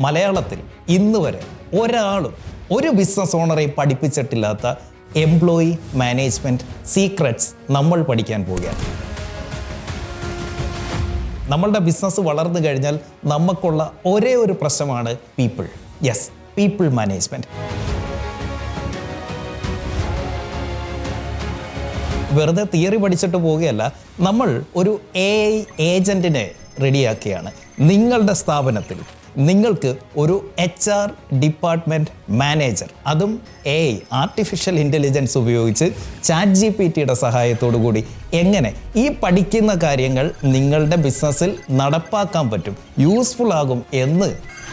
മലയാളത്തിൽ ഇന്ന് വരെ ഒരാളും ഒരു ബിസിനസ് ഓണറെ പഠിപ്പിച്ചിട്ടില്ലാത്ത എംപ്ലോയി മാനേജ്മെന്റ് സീക്രട്സ് നമ്മൾ പഠിക്കാൻ പോവുകയാണ്. നമ്മളുടെ ബിസിനസ് വളർന്നു കഴിഞ്ഞാൽ നമുക്കുള്ള ഒരേ ഒരു പ്രശ്നമാണ് പീപ്പിൾ യെസ് പീപ്പിൾ മാനേജ്മെന്റ് വെറുതെ തിയറി പഠിച്ചിട്ട് പോവുകയല്ല നമ്മൾ ഒരു എ ഐ ഏജന്റിനെ റെഡിയാക്കുകയാണ് നിങ്ങളുടെ സ്ഥാപനത്തിൽ നിങ്ങൾക്ക് ഒരു എച്ച് ആർ ഡിപ്പാർട്ട്മെന്റ് മാനേജർ അതും എ ഐ ആർട്ടിഫിഷ്യൽ ഇന്റലിജൻസ് ഉപയോഗിച്ച് ചാറ്റ് ജി പി ടിയുടെ സഹായത്തോടു കൂടി എങ്ങനെ ഈ പഠിക്കുന്ന കാര്യങ്ങൾ നിങ്ങളുടെ ബിസിനസ്സിൽ നടപ്പാക്കാൻ പറ്റും യൂസ്ഫുൾ ആകും എന്ന്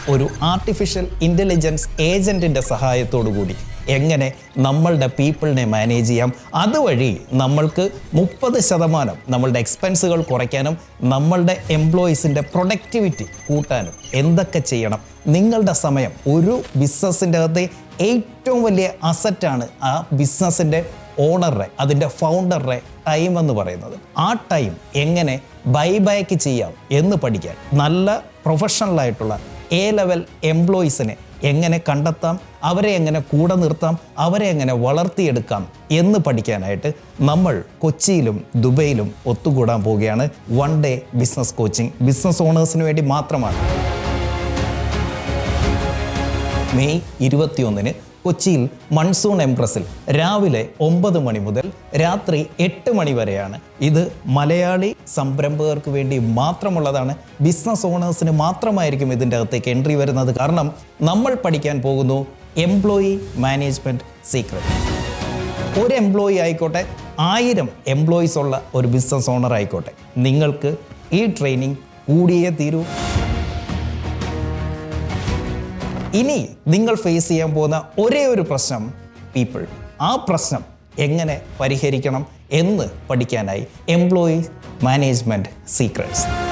ഒരു ആർട്ടിഫിഷ്യൽ ഇന്റലിജൻസ് ഏജന്റിന്റെ സഹായത്തോടു കൂടി എങ്ങനെ നമ്മളുടെ പീപ്പിളിനെ മാനേജ് ചെയ്യാം. അതുവഴി നമ്മൾക്ക് മുപ്പത് ശതമാനം നമ്മളുടെ എക്സ്പെൻസുകൾ കുറയ്ക്കാനും നമ്മളുടെ എംപ്ലോയീസിന്റെ പ്രൊഡക്ടിവിറ്റി കൂട്ടാനും എന്തൊക്കെ ചെയ്യണം. നിങ്ങളുടെ സമയം ഒരു ബിസിനസ്സിന്റെ അകത്തെ ഏറ്റവും വലിയ അസറ്റാണ് ആ ബിസിനസ്സിന്റെ ഓണറുടെ അതിന്റെ ഫൗണ്ടറുടെ ടൈം എന്ന് പറയുന്നത്. ആ ടൈം എങ്ങനെ ബൈ ബാക്ക് ചെയ്യാം എന്ന് പഠിക്കാൻ നല്ല പ്രൊഫഷണലായിട്ടുള്ള എ ലെവൽ എംപ്ലോയീസിനെ എങ്ങനെ കണ്ടെത്താം അവരെ എങ്ങനെ കൂടെ നിർത്താം അവരെ എങ്ങനെ വളർത്തിയെടുക്കാം എന്ന് പഠിക്കാനായിട്ട് നമ്മൾ കൊച്ചിയിലും ദുബൈയിലും ഒത്തുകൂടാൻ പോവുകയാണ് one day business coaching business ഓണേഴ്സിന് വേണ്ടി മാത്രമാണ്. മെയ് ഇരുപത്തിയൊന്നിന് കൊച്ചിയിൽ മൺസൂൺ എംപ്രസിൽ രാവിലെ ഒമ്പത് മണി മുതൽ രാത്രി എട്ട് മണി വരെയാണ്. ഇത് മലയാളി സംരംഭകർക്ക് വേണ്ടി മാത്രമുള്ളതാണ്. ബിസിനസ് ഓണേഴ്സിന് മാത്രമായിരിക്കും ഇതിന്റെ അകത്തേക്ക് എൻട്രി വരുന്നത്. കാരണം നമ്മൾ പഠിക്കാൻ പോകുന്നു എംപ്ലോയി മാനേജ്മെന്റ് സീക്രട്ട്. ഒരു എംപ്ലോയി ആയിക്കോട്ടെ ആയിരം എംപ്ലോയീസ് ഉള്ള ഒരു ബിസിനസ് ഓണർ ആയിക്കോട്ടെ. നിങ്ങൾക്ക് ഈ ട്രെയിനിങ് കൂടിയേ തീരൂ. ഇനി നിങ്ങൾ ഫേസ് ചെയ്യാൻ പോകുന്ന ഒരേ ഒരു പ്രശ്നം പീപ്പിൾ ആ പ്രശ്നം എങ്ങനെ പരിഹരിക്കണം എന്ന് പഠിക്കാനായി എംപ്ലോയി മാനേജ്മെന്റ് സീക്രട്സ്